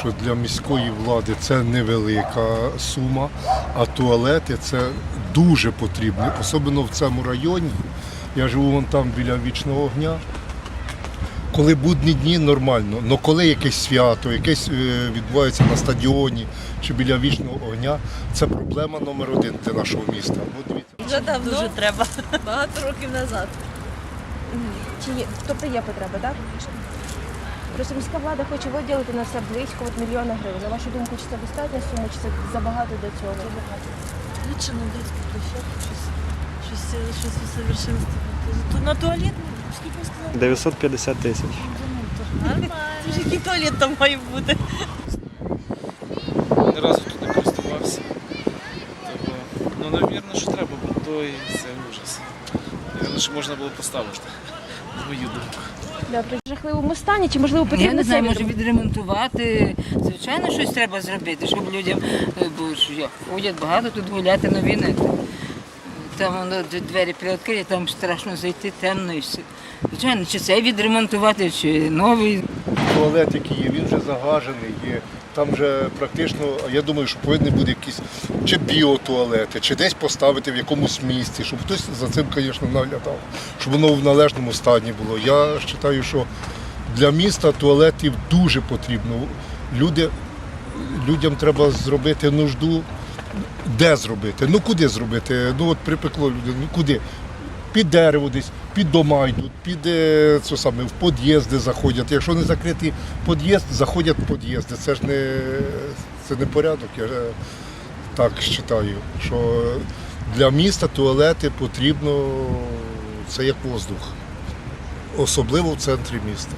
що для міської влади це невелика сума, а туалети це дуже потрібно, особливо в цьому районі. Я живу вон там біля вічного огня. Коли будні дні нормально, але коли якесь свято, якесь е, відбувається на стадіоні чи біля вічного огня, це проблема номер один для нашого міста. Дивіться. Вже давно. Дуже треба. Багато років назад. Чи є, тобто є потреба, так? Просто міська влада хоче виділити на це близько от мільйона гривень. На вашу думку, чи це достатня сума, чи це забагато для цього? Лучше на детську площадку щось, щось, щось усовершенствувати. На туалет, ну, скільки ви сказали? 950 тисяч. Нормально. Це ж який туалет там має бути? Ні разу тут не користувався. Тобто, ну, навірно, що треба, бо то і це ужас. Навірно, що можна було поставити, мою думку. Добре, в жахливому стані, чи можливо Я не знаю, це може відремонтувати? відремонтувати. Звичайно, щось треба зробити, щоб людям, е, бо ж ходять багато тут гуляти новини. Там воно двері приоткриті, там страшно зайти, темно і все. Звичайно, чи це відремонтувати, чи новий. Туалет, який є, він вже загажений є. Там вже практично, я думаю, що повинні бути якісь чи біотуалети, чи десь поставити в якомусь місці, щоб хтось за цим, звісно, наглядав, щоб воно в належному стані було. Я вважаю, що для міста туалетів дуже потрібно. Люди, людям треба зробити нужду. Де зробити? Ну куди зробити? Ну от припекло люди, ну куди? Під дерево десь, під дома йдуть, під е, це саме, в під'їзди заходять. Якщо не закритий під'їзд, заходять в під'їзди. Це ж не, це не порядок. Я е, так вважаю, що для міста туалети потрібно, це як воздух, особливо в центрі міста.